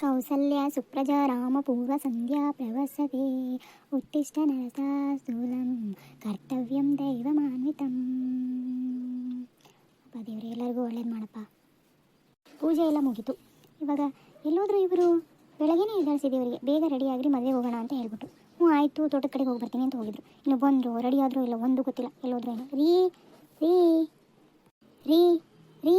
ಕೌಸಲ್ಯ ಸುಪ್ರಜಾ ರಾಮ ಪೂರ್ವ ಸಂಧ್ಯಾ ಪ್ರವಸತೆ ಉತ್ತಿಷ್ಟ ನರಸಾಸ್ತೂಲಂ ಕರ್ತವ್ಯಂ ದೈವಮಾನ್ವಿತಂ. ಅಪ್ಪ ದೇವ್ರೆ, ಎಲ್ಲರಿಗೂ ಒಳ್ಳೇದು ಮಾಡಪ್ಪ. ಪೂಜೆ ಎಲ್ಲ ಮುಗೀತು. ಇವಾಗ ಎಲ್ಲೋದ್ರೂ ಇವರು ಬೆಳಗ್ಗೆನೇ ಎದ್ದಾಳಿಸಿದೆ ಇವರಿಗೆ ಬೇಗ ರೆಡಿ ಆಗಿರಿ, ಮದುವೆ ಹೋಗೋಣ ಅಂತ ಹೇಳ್ಬಿಟ್ಟು. ಹ್ಞೂ, ಆಯಿತು, ತೋಟದ ಕಡೆಗೆ ಹೋಗಿ ಬರ್ತೀನಿ ಅಂತ ಹೋಗಿದ್ರು. ಇನ್ನು ಬಂದರು ರೆಡಿ ಆದರೂ ಇಲ್ಲ, ಒಂದು ಗೊತ್ತಿಲ್ಲ. ಎಲ್ಲೋದ್ರು ಏನೋ? ರೀ ರೀ ರೀ ರೀ,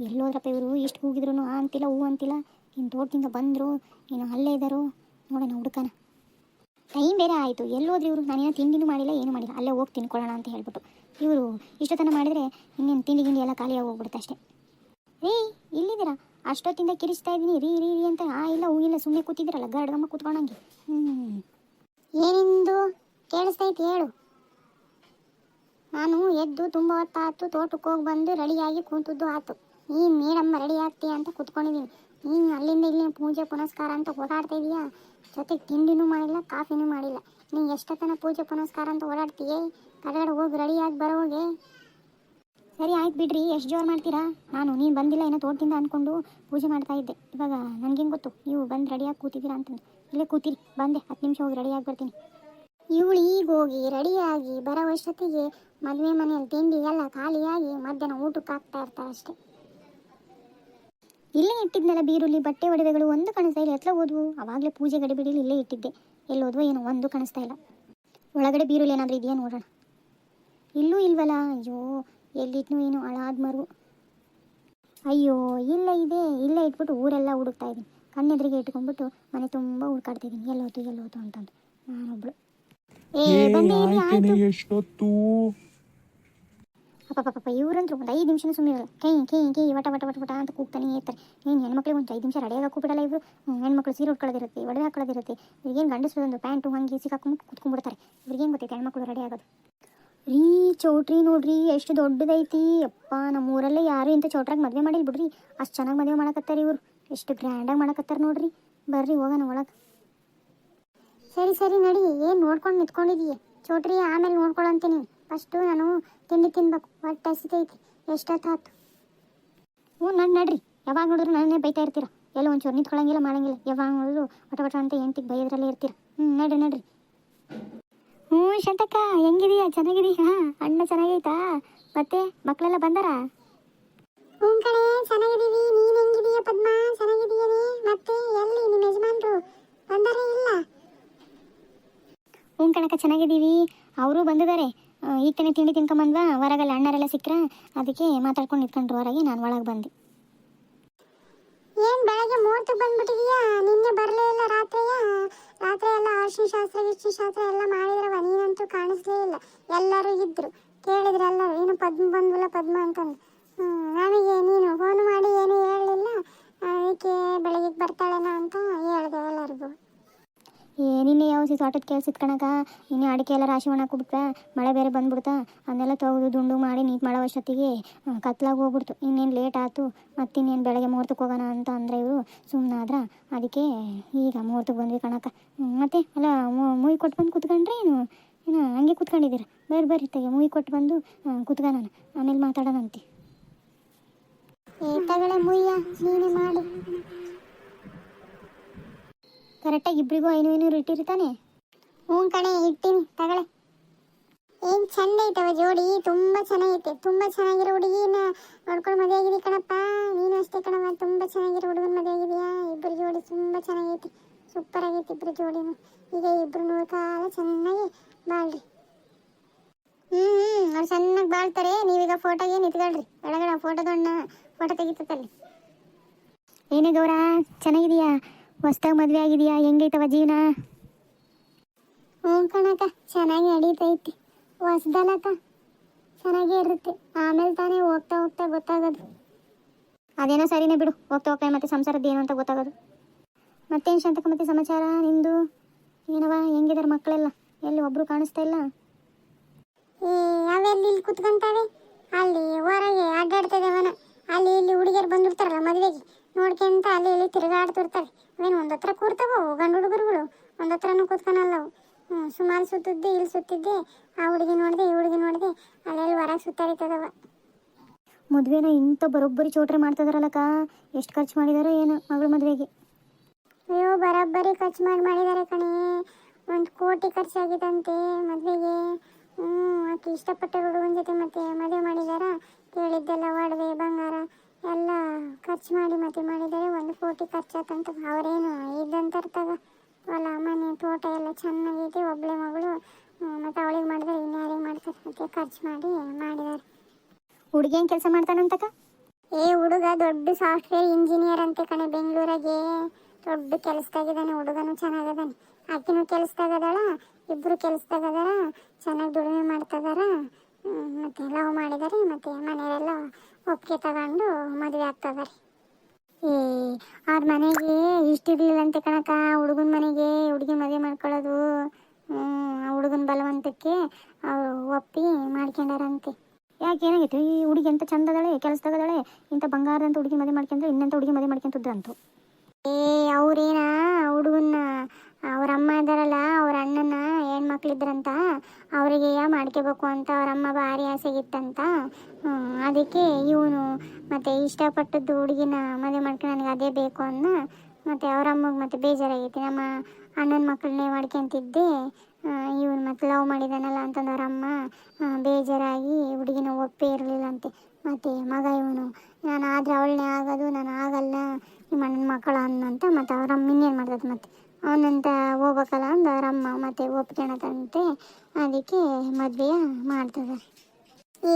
ಎಲ್ಲೋದ್ರಪ್ಪ ಇವರು? ಎಷ್ಟು ಕೂಗಿದ್ರು ಆ ಅಂತಿಲ್ಲ ಹೂ ಅಂತಿಲ್ಲ. ಇನ್ನು ತೋಟದಿಂದ ಬಂದರು ಇನ್ನು ಅಲ್ಲೇ ಇದ್ದಾರೋ, ನೋಡೋಣ ಹುಡುಕನ. ಟೈಮ್ ಬೇರೆ ಆಯಿತು. ಎಲ್ಲೋದ್ರು ಇವರು? ನಾನೇನೋ ತಿಂಡಿನೂ ಮಾಡಿಲ್ಲ, ಏನೂ ಮಾಡಿಲ್ಲ. ಅಲ್ಲೇ ಹೋಗಿ ತಿನ್ಕೊಳ್ಳೋಣ ಅಂತ ಹೇಳ್ಬಿಟ್ಟು. ಇವರು ಇಷ್ಟೊತ್ತನ ಮಾಡಿದರೆ ಇನ್ನೇನು ತಿಂಡಿ ಗಿಂಡಿ ಎಲ್ಲ ಖಾಲಿಯಾಗಿ ಹೋಗ್ಬಿಡುತ್ತೆ ಅಷ್ಟೇ. ರೀ, ಇಲ್ಲಿದ್ದೀರಾ? ಅಷ್ಟೊತ್ತಿಂದ ಕಿರಿಸ್ತಾ ಇದ್ದೀನಿ. ರೀ ರೀ ರೀ ಅಂತ. ಆ, ಇಲ್ಲ ಹೂ ಇಲ್ಲ ಸುಮ್ಮನೆ ಕೂತಿದ್ದೀರಲ್ಲ ಗರ್ಡ್ಗಮ್ಮ ಕೂತ್ಕೊಂಡಂಗೆ ಹ್ಞೂ ಏನಿಂದು? ಕೇಳಿಸ್ತೈತಿ ಹೇಳು. ನಾನು ಎದ್ದು ತುಂಬ ಹೊತ್ತಾತು ತೋಟಕ್ಕೆ ಹೋಗಿ ಬಂದು ರೆಡಿಯಾಗಿ ಕೂತದ್ದು ಆಯ್ತು ಈ ಮೇಡಮ್ಮ ರೆಡಿ ಆಗ್ತೀಯ ಅಂತ ಕೂತ್ಕೊಂಡಿದ್ದೀನಿ. ನೀನು ಅಲ್ಲಿಂದ ಇಲ್ಲಿ ಪೂಜೆ, ಪುನಸ್ಕಾರ ಅಂತ ಓಡಾಡ್ತಾ ಇದೀಯಾ? ಜೊತೆಗೆ ತಿಂಡಿನೂ ಮಾಡಿಲ್ಲ, ಕಾಫಿನೂ ಮಾಡಿಲ್ಲ. ನೀನು ಎಷ್ಟೊತ್ತನ ಪೂಜೆ, ಪುನಸ್ಕಾರ ಅಂತ ಓಡಾಡ್ತೀಯೇ? ಕಡೆಗಡೆ ಹೋಗಿ ರೆಡಿಯಾಗಿ ಬರೋಗೆ ಸರಿ, ಆಯ್ತು ಬಿಡ್ರಿ. ಎಷ್ಟು ಜೋರು ಮಾಡ್ತೀರಾ? ನಾನು, ನೀನು ಬಂದಿಲ್ಲ, ಏನೋ ತೋಟದಿಂದ ಅಂದ್ಕೊಂಡು ಪೂಜೆ ಮಾಡ್ತಾ ಇದ್ದೆ. ಇವಾಗ ನನಗೇನು ಗೊತ್ತು? ನೀವು ಬಂದು ರೆಡಿಯಾಗಿ ಕೂತಿದ್ದೀರಾ ಅಂತಂದು. ಇಲ್ಲೇ ಕೂತಿರಿ, ಬಂದೆ. ಹತ್ತು ನಿಮಿಷ ಹೋಗಿ ರೆಡಿಯಾಗಿ ಬರ್ತೀನಿ. ಇವಳು ಈಗ ಹೋಗಿ ರೆಡಿಯಾಗಿ ಬರೋ ಅಷ್ಟೊತ್ತಿಗೆ ಮದುವೆ ಮನೆಯಲ್ಲಿ ತಿಂಡಿ ಎಲ್ಲ ಖಾಲಿಯಾಗಿ ಮಧ್ಯಾಹ್ನ ಊಟಕ್ಕೆ ಹಾಕ್ತಾ ಇರ್ತಾರೆ ಅಷ್ಟೇ. ಇಲ್ಲೇ ಇಟ್ಟಿದ್ನಲ್ಲ ಬೀರುಲಿ ಬಟ್ಟೆ ಒಡವೆಗಳು ಒಂದು ಕಾಣಿಸ್ತಾ ಇಲ್ಲ. ಎತ್ಲ ಹೋದ್ವು. ಅವಾಗಲೇ ಪೂಜೆ ಗಡಿಬಿಡಿಲಿ ಇಲ್ಲೇ ಇಟ್ಟಿದ್ದೆ. ಎಲ್ಲೋದ್ವು ಏನೋ ಒಂದು ಕಾಣಿಸ್ತಾ ಇಲ್ಲ. ಒಳಗಡೆ ಬೀರುಲಿ ಏನಾದರೂ ಇದೆಯಾ ನೋಡೋಣ. ಇಲ್ಲೂ ಇಲ್ವಲ್ಲ? ಅಯ್ಯೋ ಎಲ್ಲಿಟ್ನು ಏನು ಹಾಳಾದ ಮರು ಅಯ್ಯೋ ಇಲ್ಲ ಇದೆ. ಇಲ್ಲೇ ಇಟ್ಬಿಟ್ಟು ಊರೆಲ್ಲ ಹುಡುಕ್ತಾ ಇದ್ದೀನಿ. ಕಣ್ಣೆದ್ರಿಗೆ ಇಟ್ಕೊಂಡ್ಬಿಟ್ಟು ಮನೆ ತುಂಬ ಹುಡ್ಕಾಡ್ತಾ ಇದ್ದೀನಿ. ಎಲ್ಲೋತು ಎಲ್ಲೋತು ಅಂತಂದು. ನಾನೊಬ್ಳು. ಏ ಎಷ್ಟೊತ್ತು? ಅಪ್ಪ ಇವ್ರಂದ್ರು ಒಂದು ಐದು ನಿಮಿಷನೂ ಸುಮ್ಮನೆ ಇರಲ್ಲ. ಕೈ ಕೈ ಕೈ, ವಟ ವಟ ವಟ ವಟ ಅಂತ ಕೂಗ್ತಾನೆ ಇರ್ತಾರೆ ಏನು ಹೆಣ್ಮಕ್ಳಿಗೆ ಒಂದು ಐದು ನಿಮಿಷ ರೆಡಿ ಆಗಕ್ಕೂ ಬಿಡಲ್ಲ ಇವರು? ಹೆಣ್ಮಕ್ಳು ಸೀರೆ ಉಟ್ಕೊಳ್ಳೋದಿರುತ್ತೆ, ಒಡವೆ ಹಾಕೊಳ್ಳೋದಿರುತ್ತೆ. ಇವ್ರಿಗೇನು ಗಂಡಸ್ರದೊಂದು ಪ್ಯಾಂಟು ಹಂಗೆ ಸಿಕ್ಕಾಕೊಂಡು ಕುತ್ಕೊಂಡ್ಬಿಡ್ತಾರೆ. ಇವ್ರಿಗೇನು ಗೊತ್ತೈತೆ, ಹೆಣ್ಮಕ್ಳು ರೆಡಿ ಆಗೋದು? ರೀ, ಚೌಟ್ರಿ ನೋಡ್ರಿ, ಎಷ್ಟು ದೊಡ್ಡದೈತಿ. ಅಪ್ಪ ನಮ್ಮ ಊರಲ್ಲೇ ಯಾರು ಇಂಥ ಚೌಟ್ರಾಗ ಮದುವೆ ಮಾಡಿಲ್ಲ ಬಿಡ್ರಿ. ಅಷ್ಟು ಚೆನ್ನಾಗಿ ಮದುವೆ ಮಾಡಕತ್ತಾರೆ ಇವರು. ಎಷ್ಟು ಗ್ರ್ಯಾಂಡಾಗಿ ಮಾಡಕತ್ತಾರೆ ನೋಡ್ರಿ. ಬರ್ರಿ, ಹೋಗೋಣ ಒಳಗೆ. ಸರಿ ಸರಿ, ನಡಿ. ಏನು ನೋಡ್ಕೊಂಡು ನಿಂತ್ಕೊಂಡಿದೀಯ? ಚೌಟ್ರಿ ಆಮೇಲೆ ನೋಡ್ಕೊಳ್ಳಂತೀನಿ ಫಸ್ಟು ನಾನು ತಿಂಡಿ ತಿನ್ಬೇಕು. ಹೊಟ್ಟೆ ಹಸಿತೈತಿ ಆತು ಹ್ಞೂ ನಡ್ ನಡ್ರಿ. ಯಾವಾಗ ನೋಡಿದ್ರು ನನ್ನೇ ಬೈತಾ ಇರ್ತೀರ? ಎಲ್ಲ ಒಂಚೂರು ನಿಂತ್ಕೊಳ್ಳಂಗಿಲ್ಲ ಮಾಡಂಗಿಲ್ಲ. ಯಾವಾಗ ನೋಡಿದ್ರು ವಟ ವಟ ಅಂತ ಎಂತಿಗೆ ಬೈದ್ರಲ್ಲೇ ಇರ್ತೀರ? ಹ್ಞೂ ನಡ್ರಿ ನಡ್ರಿ. ಹ್ಞೂ ಶಂತಕ್ಕ ಹೆಂಗಿದೀಯಾ? ಚೆನ್ನಾಗಿದೀಯಾ? ಅಣ್ಣ ಚೆನ್ನಾಗೈತಾ? ಮತ್ತೆ ಮಕ್ಕಳೆಲ್ಲ ಬಂದಾರ? ಹ್ಞೂ ಕಣೆ ಚೆನ್ನಾಗಿದೀವಿ. ನೀನು ಹೆಂಗಿದೀಯ ಪದ್ಮ? ಚೆನ್ನಾಗಿದೀಯನೇ? ಮತ್ತೆ ಎಲ್ಲಿ ನಿಮ್ಮ ಯಜಮಾನ್ರು? ಬಂದಾರ ಇಲ್ಲ? ಹ್ಞೂ ಕಣಕ್ಕ ಚೆನ್ನಾಗಿದ್ದೀವಿ ಅವರು ಬಂದಿದ್ದಾರೆ. ಈಗ ತಾನೇ ತಿಂಡಿ ತಿನ್ಕೊಂಬಂದ್ವಾ? ಹೊರಗಲ್ಲ ಅಣ್ಣರೆಲ್ಲ ಸಿಕ್ಕ್ರ? ಅದಕ್ಕೆ ಮಾತಾಡ್ಕೊಂಡು ನಿಂತ್ಕೊಂಡ್ರು, ಹೊರಗೆ ನಾನು ಒಳಗೆ ಬಂದೆ. ಏನು ಬೆಳಗ್ಗೆ ಮೂವತ್ತಕ್ಕೆ ಬಂದ್ಬಿಟ್ಟಿದೀಯಾ? ನಿನ್ನೆ ಬರಲೇ ಇಲ್ಲ ರಾತ್ರಿಯ? ರಾತ್ರಿ ಎಲ್ಲ ಅರ್ಶಿನ ಶಾಸ್ತ್ರ ಗಿರ್ಶಿ ಶಾಸ್ತ್ರ ಎಲ್ಲ ಮಾಡಿದ್ರವ ನೀನಂತೂ ಕಾಣಿಸ್ಲೇ ಇಲ್ಲ. ಎಲ್ಲರೂ ಇದ್ರು. ಕೇಳಿದ್ರು ಎಲ್ಲರೂ, ಏನು ಪದ್ಮ ಬಂದ್ವಲ್ಲ ಪದ್ಮ ಅಂತಂದು. ನಮಗೆ ನೀನು ಫೋನ್ ಮಾಡಿ ಏನು ಹೇಳಲಿಲ್ಲ. ಅದಕ್ಕೆ ಬೆಳಗ್ಗೆ ಬರ್ತಾಳೇನ ಅಂತ ಹೇಳಿದೆ ನಿನ್ನೆ ಯಾವ ಸಿ ತೋಟದ ಕೆಲಸ ಇಟ್ಕೊಳಕ ನಿನ್ನೆ ಅಡಿಕೆ ಎಲ್ಲ ರಾಶಿ ಒಣಕ್ಕೆ ಬಿಟ್ಟ ಮಳೆ ಬೇರೆ ಬಂದ್ಬಿಡ್ತಾ. ಅದನ್ನೆಲ್ಲ ತೊಗೊದು ದುಂಡು ಮಾಡಿ ನೀಟ್ ಮಾಡೋ ಅಷ್ಟೊತ್ತಿಗೆ ಕತ್ಲಾಗಿ ಹೋಗ್ಬಿಡ್ತು. ಇನ್ನೇನು ಲೇಟ್ ಆಯ್ತು. ಮತ್ತಿನ್ನೇನು ಬೆಳಗ್ಗೆ ಮುಹೂರ್ತಕ್ಕೆ ಹೋಗೋಣ ಅಂತ ಅಂದರೆ ಇವರು ಸುಮ್ಮನಾದ್ರ ಅದಕ್ಕೆ ಈಗ ಮುಹೂರ್ತಕ್ಕೆ ಬಂದ್ವಿ ಕಣಕ್ಕ. ಹ್ಮ್, ಮತ್ತೆ ಅಲ್ಲ ಮೂವಿ ಕೊಟ್ಟು ಬಂದು ಕುತ್ಕೊಂಡ್ರೆ ಏನು? ಏನು ಹಂಗೆ ಕುತ್ಕೊಂಡಿದ್ದೀರ? ಬೇರೆ ಬೇರೆ ತೆಗೆ. ಮೂವಿ ಕೊಟ್ಟು ಬಂದು ಕುತ್ಕೊಳ್ಳೋಣ ಆಮೇಲೆ ಮಾತಾಡೋಣಂತೆ. ಏ ತಗಳ ಮುಯ್ಯ ನೀನೇ ಮಾಡು. ಕರೆಕ್ಟಾಗಿ ಇಬ್ಬರಿಗೂ ಐನೂರು ಐನೂರು ಇಟ್ಟಿರ್ತಾನೆ ಹ್ಞೂ ಕಣೆ ಇಟ್ಟಿನಿ ತಗಳೆ ಏನು ಚಂದ ಐತವ ಜೋಡಿ, ತುಂಬ ಚೆನ್ನಾಗೈತೆ, ತುಂಬ ಚೆನ್ನಾಗಿರೋ ಹುಡುಗಿನ ನೋಡ್ಕೊಂಡು ಮದುವೆ ಆಗಿದೆ ಕಣಪ್ಪ. ನೀನು ಅಷ್ಟೇ ಕಣವ ತುಂಬ ಚೆನ್ನಾಗಿರೋ ಹುಡುಗನ ಮದುವೆ ಆಗಿದೆಯಾ? ಇಬ್ಬರು ಜೋಡಿ ತುಂಬ ಚೆನ್ನಾಗೈತೆ ಸೂಪರ್ ಆಗೈತೆ ಇಬ್ಬರು ಜೋಡಿನು. ಈಗ ಇಬ್ಬರು ನೋಡ್ಕಾಲ ಚೆನ್ನಾಗಿ ಬಾಳ್ರಿ. ಹ್ಞೂ ಹ್ಞೂ ಅವ್ರು ಚೆನ್ನಾಗಿ ಬಾಳ್ತಾರೆ. ನೀವೀಗ ಫೋಟೋಗೆ ನಿಂತ್ಕೊಳ್ರಿ. ಒಳಗಡೆ ಫೋಟೋದಣ್ಣ ಫೋಟೋ ತೆಗಿತದಲ್ಲಿ ಏನೇ ಗೌರ ಚೆನ್ನಾಗಿದೀಯಾ ಹೊಸ್ದಾಗಿ ಮದುವೆ ಆಗಿದೆಯಾ? ಹೆಂಗೈತವ ಜೀವನ? ಹ್ಞೂ ಕಣಕ್ಕ ಚೆನ್ನಾಗಿ ನಡೀತೈತಿ. ಹೊಸ್ದಲ್ಲಕ್ಕ ಚೆನ್ನಾಗೇ ಇರುತ್ತೆ. ಆಮೇಲೆ ತಾನೇ ಹೋಗ್ತಾ ಹೋಗ್ತಾ ಗೊತ್ತಾಗೋದು. ಅದೇನೋ ಸರಿನೇ ಬಿಡು. ಹೋಗ್ತಾ ಹೋಗ್ತಾ ಮತ್ತೆ ಸಂಸಾರದ್ದು ಏನು ಅಂತ ಗೊತ್ತಾಗೋದು. ಮತ್ತೇನು ಶಾಂತಕ ಮತ್ತೆ ಸಮಾಚಾರ? ನಿಂದು ಏನವ ಹೆಂಗಿದ್ದಾರೆ ಮಕ್ಕಳೆಲ್ಲ? ಎಲ್ಲಿ ಒಬ್ರು ಕಾಣಿಸ್ತಾ ಇಲ್ಲ? ಅವೆಲ್ಲಿ ಇಲ್ಲಿ ಕುತ್ಕೊಂತಾವೆ? ಅಲ್ಲಿ ಹೊರಗೆ ಅಡ್ಡಾಡ್ತಿದ್ದೇವನ ಅಲ್ಲಿ ಇಲ್ಲಿ ಹುಡುಗಿಯರು ಬಂದಿರ್ತಾರಲ್ಲ ಮದುವೆಗೆ. ನೋಡ್ಕೊಂತ ಅಲ್ಲಿ ಇಲ್ಲಿ ತಿರುಗಾಡ್ತಿರ್ತಾರೆ ಅವೇನು ಒಂದತ್ರ ಕೂರ್ತವ ಗಂಡು ಹುಡುಗರುಗಳು ಒಂದತ್ರನೂ ಕೂತ್ಕೊಳಲ್ಲವು ಸುಮಾರು ಸುತ್ತಿದ್ದೆ ಇಲ್ಲಿ ಸುತ್ತಿದ್ದೆ ಆ ಹುಡುಗಿ ನೋಡಿದೆ ಈ ಹುಡುಗಿ ನೋಡಿದೆ ಅಲ್ಲೆಲ್ಲಿ ಹೊರಗೆ ಸುತ್ತಾರಿತದವ ಮದುವೆನ ಇಂಥ ಬರೋಬ್ಬರಿ ಚೋಟ್ರೆ ಮಾಡ್ತಿದಾರಲ್ಲಕ್ಕ? ಎಷ್ಟು ಖರ್ಚು ಮಾಡಿದಾರೋ ಏನು ಮಗಳ ಮದುವೆಗೆ. ಅಯ್ಯೋ ಬರೋಬ್ಬರಿ ಖರ್ಚು ಮಾಡಿ ಮಾಡಿದ್ದಾರೆ ಕಣೆ. ಒಂದು ಕೋಟಿ ಖರ್ಚಾಗಿದಂತೆ ಮದುವೆಗೆ. ಹ್ಞೂ ಆಕೆ ಇಷ್ಟಪಟ್ಟ ಹುಡುಗನ ಜೊತೆ ಮತ್ತೆ ಮದುವೆ ಮಾಡಿದಾರ? ಕೇಳಿದ್ದೆಲ್ಲ ಒಡವೆ ಬಂಗಾರ. ಎಲ್ಲ ಖರ್ಚು ಮಾಡಿ ಮತ್ತೆ ಮಾಡಿದ್ದಾರೆ ಒಂದು ಕೋಟಿ ಖರ್ಚಾತಂತ ಅವರೇನು ಇದ್ದಂತಾರ ತಗ. ಹೊಲ ಮನೆ ತೋಟ ಎಲ್ಲ ಚೆನ್ನಾಗಿದೆ ಒಬ್ಬಳೆ ಮಗಳು ಮತ್ತು ಅವಳಿಗೆ ಮಾಡಿದ್ರೆ ಇನ್ಯಾರಿಗೆ ಮಾಡ್ತಾರೆ? ಮತ್ತೆ ಖರ್ಚು ಮಾಡಿ ಮಾಡಿದ್ದಾರೆ. ಹುಡುಗಿ ಏನು ಕೆಲಸ ಮಾಡ್ತಾನಂತಕ್ಕ ಏ ಹುಡುಗ ದೊಡ್ಡ ಸಾಫ್ಟ್ವೇರ್ ಇಂಜಿನಿಯರ್ ಅಂತೆ ಕಣೆ ಬೆಂಗಳೂರಾಗೆ. ದೊಡ್ಡ ಕೆಲಸದಾಗಿದ್ದಾನೆ ಹುಡುಗನು ಚೆನ್ನಾಗದಾನೆ. ಆಕಿನೂ ಕೆಲಸದಾಗದಾಳ ಇಬ್ರು ಕೆಲಸದಾಗದಾರ ಚೆನ್ನಾಗಿ ದುಡಿಮೆ ಮಾಡ್ತದಾರ. ಮತ್ತೆ ಲವ್ ಮಾಡಿದಾರೆ ಮತ್ತೆ ಮನೆಯವರೆಲ್ಲ ಒಪ್ಪಿಗೆ ತಗೊಂಡು ಮದುವೆ ಆಗ್ತದೆ ಏ, ಅವ್ರ ಮನೆಗೆ ಇಷ್ಟಿರ್ಲಿಲ್ಲಂತೆ ಕಣಕ ಹುಡುಗನ ಮನೆಗೆ ಹುಡುಗಿ ಮದುವೆ ಮಾಡ್ಕೊಳ್ಳೋದು. ಆ ಹುಡುಗನ ಬಲವಂತಕ್ಕೆ ಅವ್ರು ಒಪ್ಪಿ ಮಾಡ್ಕೊಂಡಾರಂತೆ. ಯಾಕೆ ಏನಾಗಿತ್ತು? ಈ ಹುಡುಗಿ ಎಂತ ಚಂದದಳೆ ಕೆಲಸದಾಗದಳೆ ಇಂಥ ಬಂಗಾರದಂತ ಹುಡುಗಿ ಮದುವೆ ಮಾಡ್ಕೊಂಡ್ರೆ ಇನ್ನಂತ ಹುಡುಗಿ ಮದುವೆ ಮಾಡ್ಕೊಂತಿದ್ರಂತು. ಏ, ಅವ್ರೇನಾ ಹುಡುಗನ್ನ ಅವ್ರ ಅಮ್ಮ ಇದಾರಲ್ಲ, ಅವ್ರ ಅಣ್ಣನ ಹೆಣ್ಮಕ್ಳಿದ್ರಂತ, ಅವರಿಗೆ ಮಾಡ್ಕೋಬೇಕು ಅಂತ ಅವ್ರ ಅಮ್ಮ ಭಾರಿ ಆಸೆಗಿತ್ತಂತ ಅದಕ್ಕೆ ಇವನು ಮತ್ತೆ ಇಷ್ಟಪಟ್ಟದ್ದು ಹುಡುಗಿನ ಮದುವೆ ಮಾಡ್ಕೊಂಡು ನನಗೆ ಅದೇ ಬೇಕು ಅನ್ನ, ಮತ್ತೆ ಅವ್ರ ಅಮ್ಮಗೆ ಮತ್ತೆ ಬೇಜಾರಾಗೈತಿ. ನಮ್ಮ ಅಣ್ಣನ ಮಕ್ಕಳನ್ನೇ ಮಾಡ್ಕೊಂತಿದ್ದೆ ಇವನು ಮತ್ತೆ ಲವ್ ಮಾಡಿದಾನಲ್ಲ ಅಂತಂದು ಅವ್ರ ಅಮ್ಮ ಬೇಜಾರಾಗಿ ಹುಡುಗಿನ ಒಪ್ಪೇ ಇರಲಿಲ್ಲಂತೆ. ಮತ್ತೆ ಮಗ ಇವನು ನಾನು ಆದರೆ ಅವಳನ್ನೇ ಆಗೋದು, ನಾನು ಆಗಲ್ಲ, ನಿಮ್ಮ ಅಣ್ಣನ ಮಕ್ಕಳು ಅನ್ನಂತ ಮತ್ತು ಅವ್ರ ಅಮ್ಮ ಇನ್ನೇನು ಮಾಡ್ತದೆ ಮತ್ತೆ? ಅವನಂತ ಹೋಗ್ಬೇಕಲ್ಲ ಅಂದ ರಮ್ಮ ಮತ್ತೆ ಒಪ್ಕೊಳತಂತೆ ಅದಕ್ಕೆ ಮದುವೆ ಮಾಡ್ತದೆ. ಈ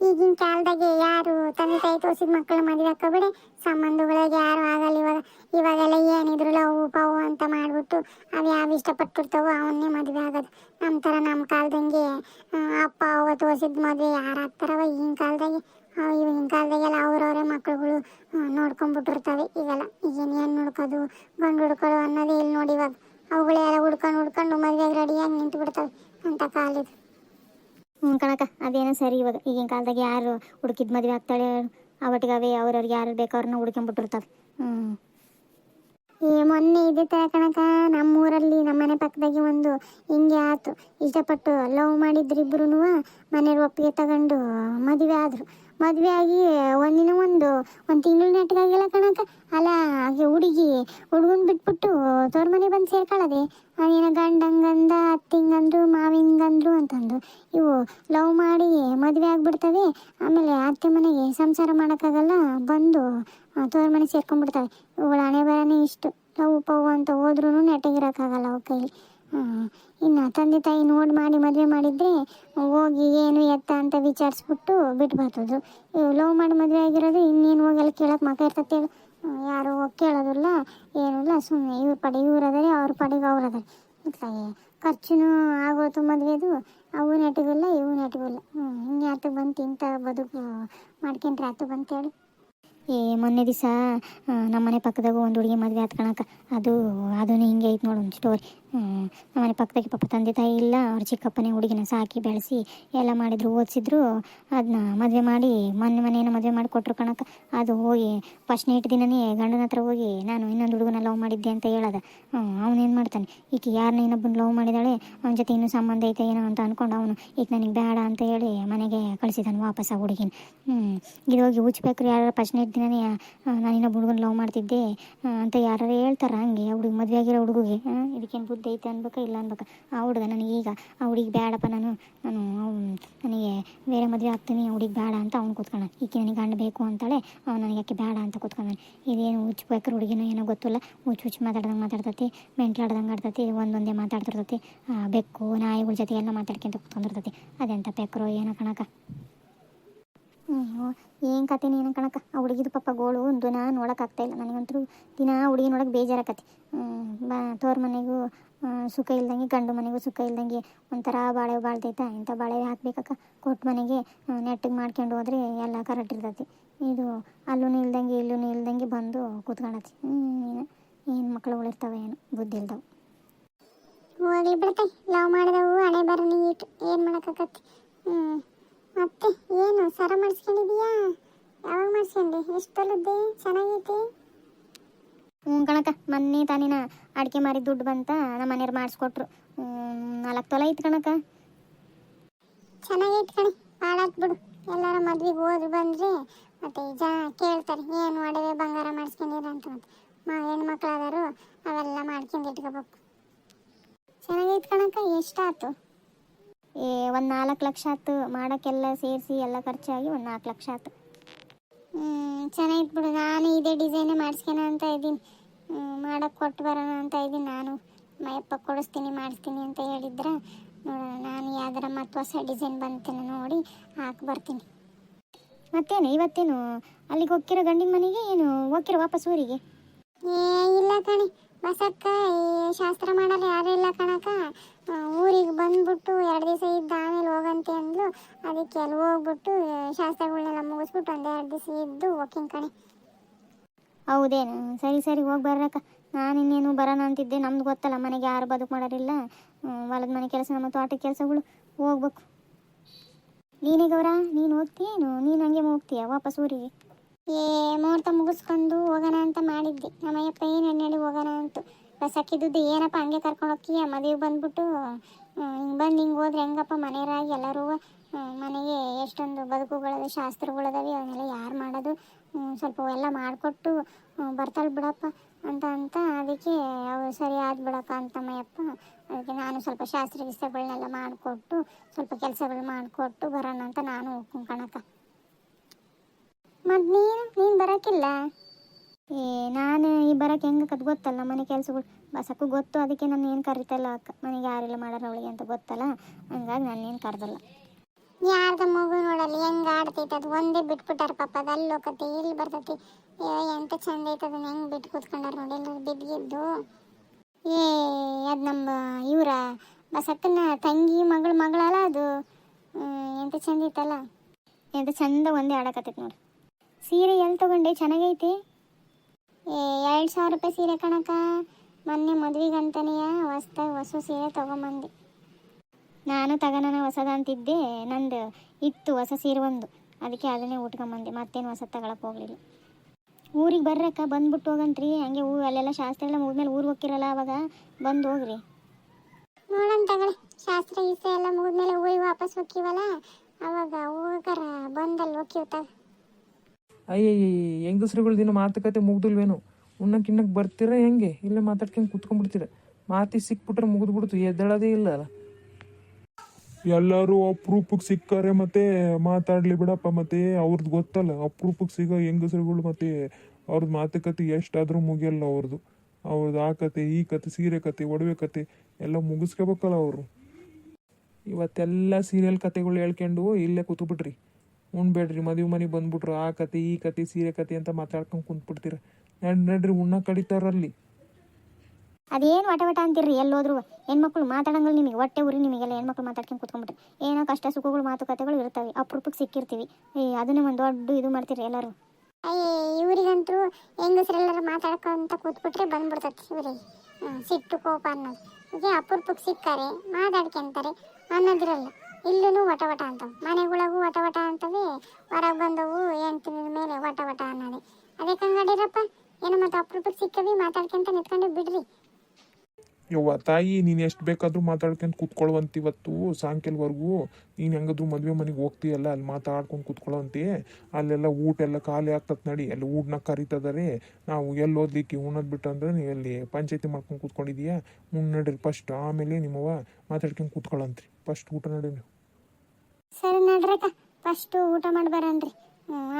ಈಗಿನ ಕಾಲದಾಗೆ ಯಾರು ತಂದೆ ತಾಯಿ ತೋರಿಸಿದ ಮಕ್ಕಳ ಮದುವೆ ಹಾಕೋಬೇಡಿ. ಸಂಬಂಧಗಳಿಗೆ ಯಾರು ಆಗಲ್ಲ ಇವಾಗ. ಇವಾಗೆಲ್ಲ ಏನಿದ್ರು ಲವ್, ಪವ್ ಅಂತ ಮಾಡಿಬಿಟ್ಟು ಅವು ಯಾವ ಇಷ್ಟಪಟ್ಟಿರ್ತಾವೋ ಅವನ್ನೇ ಮದುವೆ ಆಗೋದು. ನಮ್ಮ ಥರ ನಮ್ಮ ಕಾಲದಂಗೆ ಅಪ್ಪ, ಅವ ತೋರಿಸಿದ ಮದುವೆ ಯಾರು ಆಗ್ತಾರವ ಈಗಿನ ಕಾಲದಾಗೆ? ಇವಾಗಿನ ಕಾಲದಾಗೆಲ್ಲ ಅವ್ರವರೇ ಮಕ್ಕಳುಗಳು ನೋಡ್ಕೊಂಡ್ಬಿಟ್ಟಿರ್ತವೆ ಈಗೆಲ್ಲ ಈಗೇನು ಏನು ನೋಡ್ಕೋದು? ಗಂಡು ಹುಡ್ಕೊಳ್ಳೋ ಅನ್ನೋದೇ ಇಲ್ಲಿ ನೋಡಿ ಇವಾಗ. ಅವುಗಳೆಲ್ಲ ಹುಡ್ಕೊಂಡು ಹುಡ್ಕೊಂಡು ಮದುವೆಗೆ ರೆಡಿಯಾಗಿ ನಿಂತು ಬಿಡ್ತವೆ ಅಂತ ಕಾಲ ಇದು ಹ್ಞೂ ಕಣಕ ಅದೇನೋ ಸರಿ ಇವಾಗ. ಈಗಿನ ಕಾಲದಾಗೆ ಯಾರು ಹುಡುಕಿದ ಮದುವೆ ಆಗ್ತಾಳೆ? ಅವಟ್ಟಿಗವೇ ಅವ್ರವ್ರಿಗೆ ಯಾರು ಬೇಕೋ ಅವ್ರನ್ನ ಹುಡ್ಕೊಂಬಿಟ್ಟಿರ್ತಾವೆ. ಹ್ಞೂ ಈ ಮೊನ್ನೆ ಇದೆ ತರ ಕಣಕ ನಮ್ಮೂರಲ್ಲಿ ನಮ್ಮನೆ ಪಕ್ಕದಾಗೆ ಒಂದು ಹಿಂಗೆ ಆತು. ಇಷ್ಟಪಟ್ಟು ಲವ್ ಮಾಡಿದ್ರು ಮನೆಯವ್ರ ಮನೆಯವ್ರು ಒಪ್ಪಿಗೆ ತಗೊಂಡು ಮದುವೆ ಆದರು. ಮದುವೆ ಆಗಿ ಒಂದಿನ ಒಂದು ಒಂದು ತಿಂಗಳು ನೆಟ್ಟಗಾಗಿಲ್ಲ ಕಣಕ ಅಲ್ಲ, ಹಾಗೆ ಹುಡುಗಿ, ಹುಡುಗನ್ ಬಿಟ್ಬಿಟ್ಟು ತೋರ್ ಮನೆ ಬಂದು ಸೇರ್ಕೊಳ್ಳೋದೆ. ಅವನೇನ ಗಂಡಂಗಂದ, ಅತ್ತಿಂಗಂದ್ರು, ಮಾವಿಂಗಂದ್ರು ಅಂತಂದು. ಇವು ಲವ್ ಮಾಡಿ ಮದುವೆ ಆಗ್ಬಿಡ್ತವೆ. ಆಮೇಲೆ ಅತ್ತೆ ಮನೆಗೆ ಸಂಸಾರ ಮಾಡೋಕ್ಕಾಗಲ್ಲ, ಬಂದು ತೋರ್ ಮನೆ ಸೇರ್ಕೊಂಡ್ಬಿಡ್ತವೆ. ಇವುಗಳ ಹಣೆ ಬರನೇ ಇಷ್ಟು. ಲವ್ ಪವ್ ಅಂತ ಹೋದ್ರೂ ನೆಟ್ಟಗಿರೋಕ್ಕಾಗಲ್ಲ ಅವು ಕೈಲಿ. ಇನ್ನು ತಂದೆ ತಾಯಿ ನೋಡಿ ಮಾಡಿ ಮದುವೆ ಮಾಡಿದ್ರೆ ಹೋಗಿ ಏನು ಎತ್ತ ಅಂತ ವಿಚಾರಿಸ್ಬಿಟ್ಟು ಬಿಟ್ಟು ಬರ್ತದ್ರು ಲವ್ ಮಾಡಿ ಮದುವೆ ಆಗಿರೋದು ಇನ್ನೇನು ಹೋಗಲ್ಲ ಕೇಳಕ್ಕೆ ಮಗ ಇರ್ತೈತೆ ಯಾರು ಹೋಗಿ ಕೇಳೋದಿಲ್ಲ ಏನಿಲ್ಲ ಸುಮ್ಮನೆ ಇವ್ರ ಪಡೆ, ಇವ್ರು ಅದಾರೆ, ಅವ್ರ ಪಡೆಗೆ ಅವ್ರು ಅದಾರೆ. ಇತ್ಲಾಗೆ ಖರ್ಚುನೂ ಆಗೋತು ಮದುವೆದು, ಅವು ನೆಟ್ಟಿಗಿಲ್ಲ ಇವು ಹ್ಞೂ ಇನ್ಯಾತು ಬಂತು ಇಂಥ ಬದುಕು ಮಾಡ್ಕೊಂಡ್ರೆ ಆತು ಬಂತೇಳಿ ಏ, ಮೊನ್ನೆ ದಿವಸ ನಮ್ಮನೆ ಪಕ್ಕದಾಗ ಒಂದು ಹುಡುಗಿ ಮದುವೆ ಹತ್ಕೊಳಕ ಅದು ಅದೂ ಹಿಂಗೆ ಐತೆ ನೋಡು ಒಂದು ಸ್ಟೋರಿ ನಮ್ಮನೆ ಪಕ್ಕದಾಗೆ ಪಾಪ ತಂದೆ ತಾಯಿ ಇಲ್ಲ, ಅವ್ರ ಚಿಕ್ಕಪ್ಪನೇ ಹುಡುಗಿನ ಸಾಕಿ ಬೆಳೆಸಿ ಎಲ್ಲ ಮಾಡಿದ್ರು, ಓದಿಸಿದ್ರು ಅದನ್ನ ಮದುವೆ ಮಾಡಿ, ಮೊನ್ನೆ ಮನೆಯನ್ನು ಮದುವೆ ಮಾಡಿ ಕೊಟ್ಟರು ಕಣಕ್ಕೆ. ಅದು ಹೋಗಿ ಫಸ್ಟ್ ನೈಟ್ ದಿನನೇ ಗಂಡನ ಹತ್ರ ಹೋಗಿ, ನಾನು ಇನ್ನೊಂದು ಹುಡುಗನ ಲವ್ ಮಾಡಿದ್ದೆ ಅಂತ ಹೇಳದ. ಅವನೇನು ಮಾಡ್ತಾನೆ? ಈಕೆ ಯಾರನ್ನ ಇನ್ನೊಬ್ಬನ ಲವ್ ಮಾಡಿದಾಳೆ? ಅವನ ಜೊತೆ ಇನ್ನೂ ಸಂಬಂಧ ಐತೆ, ಏನೋ ಅಂತ ಅಂದ್ಕೊಂಡು ಅವನು ಈಗ ನನಗೆ ಬೇಡ ಅಂತ ಹೇಳಿ ಮನೆಗೆ ಕಳಿಸಿದಾನು ವಾಪಸ್ ಆ ಹುಡುಗಿನ. ಇದು ಹೋಗಿ ಉಚ್ಬೇಕ್ರಿ ಯಾರು ಫಸ್ಟ್ ನೈಟ್ ದಿನನೇ ನಾನು ಇನ್ನೊಬ್ಬ ಹುಡುಗನ ಲವ್ ಮಾಡ್ತಿದ್ದೆ ಅಂತ ಯಾರು ಹೇಳ್ತಾರ ಹಂಗೆ ಹುಡುಗಿ ಮದುವೆ ಆಗಿರೋ ಹುಡುಗಿಗೆ ಇದಕ್ಕೇನು ಬುದ್ಧಿ? ಐತೆ ಅನ್ಬೇಕು, ಇಲ್ಲ ಅನ್ಬೇಕು? ಆ ಹುಡುಗ ನನಗೆ ಈಗ, ಆ ಹುಡುಗಿ ಬೇಡಪ್ಪ ನಾನು ನಾನು ನನಗೆ ಬೇರೆ ಮದುವೆ ಆಗ್ತೀನಿ, ಆ ಹುಡುಗಿ ಬೇಡ ಅಂತ ಅವ್ನು ಕೂತ್ಕೊಂಡ ಈಕೆ ನನಗೆ ಗಂಡ ಬೇಕು ಅಂತಾಳೆ, ಅವ್ನು ನನಗೆ ಯಾಕೆ ಬೇಡ ಅಂತ ಕೂತ್ಕೊಂಡಾನೆ. ಇದೇನು ಹುಚ್ಚಬೇಕ್ರ ಹುಡುಗಿನೂ ಏನೋ ಗೊತ್ತಿಲ್ಲ, ಹುಚ್ಚು ಹುಚ್ಚು ಮಾತಾಡ್ದಂಗೆ ಮಾತಾಡ್ತತಿ, ಮೆಂಟ್ಲಾಡ್ದಂಗೆ ಆಡ್ತತಿ, ಒಂದೊಂದೇ ಮಾತಾಡ್ತಿರ್ತತಿ. ಬೆಕ್ಕು, ನಾಯಿಗಳ ಜೊತೆ ಎಲ್ಲ ಮಾತಾಡ್ಕೊಂತ ಕೂತ್ಕೊಂಡಿರ್ತತಿ. ಅದೆಂತ ಬೆಕ್ಕರು ಏನೋ ಕಣಕ ಏನು ಕತೆ ಏನ ಕಣಕ್ಕ? ಆ ಹುಡುಗಿದು ಪಾಪ ಗೋಳು ದಿನ ನೋಡೋಕ್ಕಾಗ್ತಾ ಇಲ್ಲ. ನನಗಂತೂ ದಿನ ಹುಡುಗಿ ನೋಡೋಕೆ ಬೇಜಾರಾಕತಿ. ಬಾ, ತೋರ್ ಮನೆಗೂ ಸುಖ ಇಲ್ದಂಗೆ, ಗಂಡು ಮನೆಗೂ ಸುಖ ಇಲ್ದಂಗೆ ಒಂಥರ ಬಾಳೆ ಬಾಳ್ದೈತ ಇಂಥ ಬಾಳೆ ಹಾಕ್ಬೇಕಕ್ಕ. ಕೊಟ್ಟು ಮನೆಗೆ ನೆಟ್ಟಿಗೆ ಮಾಡ್ಕೊಂಡು ಹೋದ್ರೆ ಎಲ್ಲ ಕರೆಕ್ಟ್ ಇರ್ತೈತಿ. ಇದು ಅಲ್ಲೂ ಇಲ್ದಂಗೆ ಇಲ್ಲೂ ಇಲ್ದಂಗೆ ಬಂದು ಕೂತ್ಕೊಳತಿ ಏನು ಮಕ್ಳುಗಳು ಇರ್ತಾವೆ ಏನು? ಬುದ್ಧಿ ಇಲ್ದವು. ಹೋಗ್ಲಿ ಬಿಡ್ತೈ. ಲವ್ ಮಾಡಿದವು ಹಣೆ ಬರ ನೀಟ್. ಏನು ಮಾಡೋಕ್ಕಾಗತ್ತೆ ಹ್ಞೂ ಮತ್ತೆ ಏನು ಸರ ಮಾಡಿಸ್ಕೊಂಡಿದೀಯಾ ಯಾವಾಗ ಮಾಡಿಸ್ಕೊಂಡೆ ಎಷ್ಟು ತೊಲದ್ದೆ ಚೆನ್ನಾಗೈತೆ? ಹ್ಞೂ ಕಣಕ ಮೊನ್ನೆ ತಾನಿನ ಅಡಿಕೆ ಮಾರಿ ದುಡ್ಡು ಬಂತ ನಮ್ಮ ಮನೆಯವ್ರು ಮಾಡಿಸ್ಕೊಟ್ರು. ನಾಲ್ಕು ತೊಲ ಐತೆ ಕಣಕ ಚೆನ್ನಾಗೈತೆ ಕಣೆ ಭಾಳಾತ್ ಬಿಡು. ಎಲ್ಲರ ಮದ್ವೆಗೆ ಹೋದ್ರು ಬಂದರೆ ಮತ್ತೆ ಜಾ ಕೇಳ್ತಾರೆ ಏನು ಒಡವೆ ಬಂಗಾರ ಮಾಡಿಸ್ಕೊಂಡಿರ ಅಂತ ಮತ್ತೆ. ಮ ಹೆಣ್ಮಕ್ಳಾದರು ಅವೆಲ್ಲ ಮಾಡ್ಕೊಂಡು ಇಟ್ಕೋಬೇಕು. ಚೆನ್ನಾಗೈತೆ ಕಣಕ ಎಷ್ಟಾಯ್ತು ಒಂದು ನಾಲ್ಕು ಲಕ್ಷ ಆಯ್ತು. ಮಾಡೋಕ್ಕೆಲ್ಲ ಸೇರಿಸಿ ಎಲ್ಲ ಖರ್ಚಾಗಿ ಒಂದು ನಾಲ್ಕು ಲಕ್ಷ ಆಯ್ತು. ಚೆನ್ನಾಗಿತ್ತು ಬಿಡು. ನಾನು ಇದೇ ಡಿಸೈನೇ ಮಾಡಿಸ್ಕೋಣ ಅಂತ ಇದ್ದೀನಿ. ಮಾಡೋಕ್ಕೆ ಕೊಟ್ಟು ಬರೋಣ ಅಂತ ಇದ್ದೀನಿ ನಾನು. ಮಯಪ್ಪ ಕೊಡಿಸ್ತೀನಿ, ಮಾಡಿಸ್ತೀನಿ ಅಂತ ಹೇಳಿದ್ರೆ ನೋಡೋಣ. ನಾನು ಯಾವ್ದಾರ ಮತ್ತೆ ಹೊಸ ಡಿಸೈನ್ ಬಂತೇನೆ ನೋಡಿ ಹಾಕಿ ಬರ್ತೀನಿ. ಮತ್ತೇನು, ಇವತ್ತೇನು? ಅಲ್ಲಿಗೆ ಹೋಗ್ತಿರೋ ಗಂಡಿನ ಮನೆಗೆ ಏನು? ಹೋಗ್ತಿರೋ ವಾಪಸ್ ಊರಿಗೆ? ಏ, ಇಲ್ಲ ಕಣಿ. ಬಸಕ್ಕ ಶಾಸ್ತ್ರ ಮಾಡಲ್ಲ ಯಾರು ಇಲ್ಲ ಕಣಕ ಊರಿಗೆ ಬಂದ್ಬಿಟ್ಟು ಎರಡು ದಿವಸ ಇದ್ದ ಆಮೇಲೆ ಹೋಗಂತೆ ಅಂದ್ಲು. ಅದಕ್ಕೆ ಅಲ್ಲಿ ಹೋಗ್ಬಿಟ್ಟು ಶಾಸ್ತ್ರಗಳನ್ನೆಲ್ಲ ಮುಗಿಸ್ಬಿಟ್ಟು ಒಂದು ಎರಡು ದಿವಸ ಇದ್ದು ಹೋಗ್ತೀನಿ ಕಣಿ. ಹೌದೇನು? ಸರಿ ಸರಿ, ಹೋಗಿ ಬರ್ರಕ್ಕ ನಾನು ಇನ್ನೇನು ಬರೋಣ ಅಂತಿದ್ದೆ. ನಮ್ದು ಗೊತ್ತಲ್ಲ, ಮನೆಗೆ ಯಾರು ಬದುಕು ಮಾಡೋರಿಲ್ಲ. ಹೊಲದ ಮನೆ ಕೆಲಸ ನಮ್ಮ ತೋಟದ ಕೆಲಸಗಳು. ಹೋಗ್ಬೇಕು. ನೀನೇ ಗೌರ? ನೀನು ಹೋಗ್ತೀಯೇನು? ನೀನು ಹಂಗೆ ಹೋಗ್ತೀಯ ವಾಪಸ್ ಊರಿಗೆ? ಏ ಮುಹೂರ್ತ ಮುಗಿಸ್ಕೊಂಡು ಹೋಗೋಣ ಅಂತ ಮಾಡಿದ್ದೆ. ನಮ್ಮಯ್ಯಪ್ಪ, ಏನು ಎಣ್ಣೆಡಿ ಹೋಗೋಣ ಅಂತು. ಬಸ್ ಹಾಕಿದ್ದು ಏನಪ್ಪ ಹಂಗೆ ಕರ್ಕೊಂಡು ಹೋಗ್ತೀಯ? ಮದುವೆ ಬಂದ್ಬಿಟ್ಟು ಹಿಂಗೆ ಬಂದು ಹಿಂಗೆ ಹೋದ್ರೆ ಹೆಂಗಪ್ಪ ಮನೆಯವರಾಗಿ ಎಲ್ಲರೂ? ಮನೆಗೆ ಎಷ್ಟೊಂದು ಬದುಕುಗಳದೆ, ಶಾಸ್ತ್ರಗಳದಾವೆ, ಅವನ್ನೆಲ್ಲ ಯಾರು ಮಾಡೋದು? ಸ್ವಲ್ಪ ಎಲ್ಲ ಮಾಡಿಕೊಟ್ಟು ಬರ್ತಾಳೆ ಬಿಡಪ್ಪ ಅಂತ ಅಂತ ಅದಕ್ಕೆ ಅವು ಸರಿ ಆದ್ ಬಿಡಪ್ಪ ಅಂತ ಮಯ್ಯಪ್ಪ ಅದಕ್ಕೆ ನಾನು ಸ್ವಲ್ಪ ಶಾಸ್ತ್ರ ಗಿಸ್ತಗಳನ್ನೆಲ್ಲ ಮಾಡಿಕೊಟ್ಟು, ಸ್ವಲ್ಪ ಕೆಲಸಗಳು ಮಾಡಿಕೊಟ್ಟು ಬರೋಣ ಅಂತ ನಾನು ಕಣಕ್ಕ. ಮತ್ ನೀನು? ನೀನು ಬರಕಿಲ್ಲ? ಏ ನಾನು ಈ ಬರೋಕೆ ಹೆಂಗೆ ಕತ್ ಗೊತ್ತಲ್ಲ ಮನೆ ಕೆಲಸಗಳು. ಬಸಕ್ಕೂ ಗೊತ್ತು ಅದಕ್ಕೆ ನಾನು ಏನು ಕರಿತಲ್ಲ ಅಕ್ಕ. ಮನೆಗೆ ಯಾರಿಲ್ಲ ಮಾಡಾರ ಅವಳಿಗೆ ಅಂತ ಗೊತ್ತಲ್ಲ? ಹಂಗಾಗಿ ನಾನು ಏನು ಕರೆದಲ್ಲ. ಯಾರ್ದ ಮಗು ನೋಡಲ್ಲಿ? ಹೆಂಗೆ ಆಡ್ತೈತೆ ಅದು? ಒಂದೇ ಬಿಟ್ಬಿಟ್ಟಾರ ಪಾಪ. ಅದು ಅಲ್ಲಿ ಹೋಗತ್ತೆ ಇಲ್ಲಿ ಬರ್ತೈತಿ. ಏ ಎಂತ ಚಂದ ಐತೆ ಅದನ್ನ ಹೆಂಗ್ ಬಿಟ್ಟು ಕೂತ್ಕೊಂಡಾರ ನೋಡಿ? ಎಲ್ಲರೂ ಬಿದ್ದಿದ್ದು ಏ ಅದು ನಮ್ಮ ಇವರ ಬಸಕ್ಕನ ತಂಗಿ ಮಗಳ ಮಗಳಲ್ಲ ಅದು. ಎಂತ ಚಂದ ಐತಲ್ಲ? ಎಂತ ಚಂದ ಒಂದೇ ಆಡಕತ್ತೈತೆ ನೋಡಿ. ಸೀರೆ ಎಲ್ಲಿ ತಗೊಂಡೆ? ಚೆನ್ನಾಗೈತಿ? ಏ, ಎರಡು ಸಾವಿರ ರೂಪಾಯಿ ಸೀರೆ ಕಣಕ ಮೊನ್ನೆ ಮದ್ವಿಗಂತನೆಯ ಹೊಸ್ದಾಗಿ ಹೊಸ ಸೀರೆ ತೊಗೊಂಬಂದೆ. ನಾನು ತಗೋಣ ಹೊಸದ ಅಂತಿದ್ದೆ ನಂದು ಇತ್ತು ಹೊಸ ಸೀರೆ ಒಂದು. ಅದಕ್ಕೆ ಅದನ್ನೇ ಉಟ್ಕೊಂಬಂದೆ. ಮತ್ತೇನು ಹೊಸ ತಗೊಳಕ್ಕೆ ಹೋಗಲಿಲ್ಲ. ಊರಿಗೆ ಬರ್ರಕ್ಕ, ಬಂದ್ಬಿಟ್ಟು ಹೋಗಂತ್ರಿ. ಹಂಗೆ ಹೂ ಅಲ್ಲೆಲ್ಲ ಶಾಸ್ತ್ರ ಎಲ್ಲ ಮುಗಿದ್ಮೇಲೆ ಊರಿಗೆ ಹೋಗಿರಲ್ಲ ಅವಾಗ? ಬಂದು ಹೋಗ್ರಿ. ನೋಡೋಣ ತಗೊಳ್ಳಿ. ಶಾಸ್ತ್ರ ಗೀಸ್ತ್ರ ಎಲ್ಲ ಮುಗಿದ್ಮೇಲೆ ಊರಿಗೆ ವಾಪಸ್ ಹೋಗ್ತೀವಲ್ಲ? ಅವಾಗ ಹೋಗಾರ ಬಂದಲ್ಲಿ ಹೋಗ್ತೀವಿ ಅಯ್ಯಯ್ಯ ಹೆಂಗಸ್ರುಗಳ ದಿನ ಮಾತುಕತೆ ಮುಗ್ದಿಲ್ವೇನು ಉಣ್ಣಕ್ಕೆ ಇನ್ನಕ್ಕೆ ಬರ್ತೀರ ಹೆಂಗೆ ಇಲ್ಲೇ ಮಾತಾಡ್ಕೊಂಡು ಕುತ್ಕೊಂಡ್ಬಿಡ್ತೀರ ಮಾತಿ ಸಿಕ್ಬಿಟ್ರೆ ಮುಗಿದ್ಬಿಡ್ತು ಎದ್ದೇಳೋದೇ ಇಲ್ಲ ಅಲ್ಲ ಎಲ್ಲರೂ ಅಪ್ರೂಪಕ್ಕೆ ಸಿಕ್ಕಾರೆ ಮತ್ತೆ, ಮಾತಾಡ್ಲಿ ಬಿಡಪ್ಪ ಮತ್ತೆ ಅವ್ರದ್ದು ಗೊತ್ತಲ್ಲ, ಅಪ್ರೂಪಕ್ಕೆ ಸಿಗೋ ಹೆಂಗಸರುಗಳು ಮತ್ತೆ ಅವ್ರದ್ದು ಮಾತುಕತೆ ಎಷ್ಟಾದರೂ ಮುಗಿಯಲ್ಲ ಅವ್ರದ್ದು ಅವ್ರದ್ದು ಆ ಕತೆ, ಈ ಕತೆ, ಸೀರೆ ಕತೆ, ಒಡವೆ ಕತೆ, ಎಲ್ಲ ಮುಗಿಸ್ಕೋಬೇಕಲ್ಲ ಅವರು. ಇವತ್ತೆಲ್ಲ ಸೀರಿಯಲ್ ಕತೆಗಳು ಹೇಳ್ಕೊಂಡು ಇಲ್ಲೇ ಕೂತ್ಬಿಟ್ರಿ. ಉಣ್ಬೇಡ್ರಿ ಮದುವೆ ಮನೆಗೆ ಬಂದ್ಬಿಟ್ರು. ಆ ಕತೆ ಈ ಕತೆ ಸೀರೆ ಕತೆ ಅಂತ ಮಾತಾಡ್ಕೊಂಡು ಕುಂತ್ಬಿಡ್ತೀರ. ನಡ್ ನಡ್ರಿ ಉಣ್ಣ ಕಡಿತಾರಲ್ಲಿ. ಅದೇನು ವಟ ವಟ ಅಂತೀರಿ? ಎಲ್ಲೋದ್ರು ಹೆಣ್ಮಕ್ಳು ಮಾತಾಡಂಗಿಲ್ಲ ನಿಮಗೆ. ಹೊಟ್ಟೆ ಉರಿ ನಿಮಗೆಲ್ಲ ಹೆಣ್ಮಕ್ಳು ಮಾತಾಡ್ಕೊಂಡು ಕುತ್ಕೊಂಡ್ಬಿಟ್ರೆ. ಏನೋ ಕಷ್ಟ ಸುಖಗಳು ಮಾತುಕತೆಗಳು ಇರ್ತವೆ. ಅಪರೂಪಕ್ಕೆ ಸಿಕ್ಕಿರ್ತೀವಿ. ಏ ಅದನ್ನೇ ಒಂದು ದೊಡ್ಡ ಇದು ಮಾಡ್ತೀರಿ ಎಲ್ಲರೂ. ಅಯ್ಯ ಇವರಿಗಂತೂ ಹೆಂಗಸರೆಲ್ಲರೂ ಮಾತಾಡ್ಕೊಂತ ಕೂತ್ಬಿಟ್ರೆ ಬಂದ್ಬಿಡ್ತೈತಿ ಇವ್ರಿ ಸಿಟ್ಟು ಕೋಪ ಅನ್ನೋದು. ಇದೇ ಅಪರೂಪಕ್ಕೆ ಸಿಕ್ಕಾರೆ ಮಾತಾಡ್ಕೊಂತಾರೆ ಅನ್ನೋದಿರಲ್ಲ. ಇಲ್ಲೂ ವಟ ಅಂತ ಅಂತವು. ಮನೆಗೊಳಗೂ ವಟ ವಟ ಅಂತವೆ, ಹೊರಗೆ ಬಂದವು ಹೆಂಡ್ತಿನ ಮೇಲೆ ವಟ ವಟ ಅದಕ್ಕೆ ಹಂಗಾಡಿರಪ್ಪ ಏನೋ ಮತ್ತೆ ಅಪರೂಪಕ್ಕೆ ಸಿಕ್ಕವಿ ಮಾತಾಡ್ಕೊಂತ ನಿಂತ್ಕೊಂಡು ಬಿಡ್ರಿ. ಯವ್ವ ತಾಯಿ, ನೀನು ಎಷ್ಟು ಬೇಕಾದರೂ ಮಾತಾಡ್ಕೊಂಡು ಕೂತ್ಕೊಳ್ಳುವಂತ ಇವತ್ತು ಸಾಯಂಕಾಲವರೆಗೂ. ನೀನು ಹೆಂಗಾದ್ರೂ ಮದುವೆ ಮನೆಗೆ ಹೋಗ್ತೀಯಲ್ಲ, ಅಲ್ಲಿ ಮಾತಾಡ್ಕೊಂಡು ಕೂತ್ಕೊಳ್ಳುವಂತಿ ಅಲ್ಲೆಲ್ಲ ಊಟ ಎಲ್ಲ ಖಾಲಿ ಆಗ್ತದೆ ನಡಿ, ಅಲ್ಲಿ ಊಟನ ಕರಿತದಾರೆ. ನಾವು ಎಲ್ಲಿ ಓದ್ಲಿಕ್ಕೆ ಉಣ್ಣೋದು ಬಿಟ್ಟು ಅಂದ್ರೆ ನೀವು ಅಲ್ಲಿ ಪಂಚಾಯತಿ ಮಾಡ್ಕೊಂಡು ಕೂತ್ಕೊಂಡಿದ್ದೀಯಾ ಮುಂದೆ ನಡ್ರಿ ಫಸ್ಟ್, ಆಮೇಲೆ ನಿಮ್ಮವ್ವ ಮಾತಾಡ್ಕೊಂಡು ಕೂತ್ಕೊಳ್ಳಂತ್ರಿ ಫಸ್ಟ್ ಊಟ ನಡಿ ನೀವು ಸರಿ ನಡ್ರಕ್ಕ ಫಸ್ಟು ಊಟ ಮಾಡಿ ಬರನ್ರಿ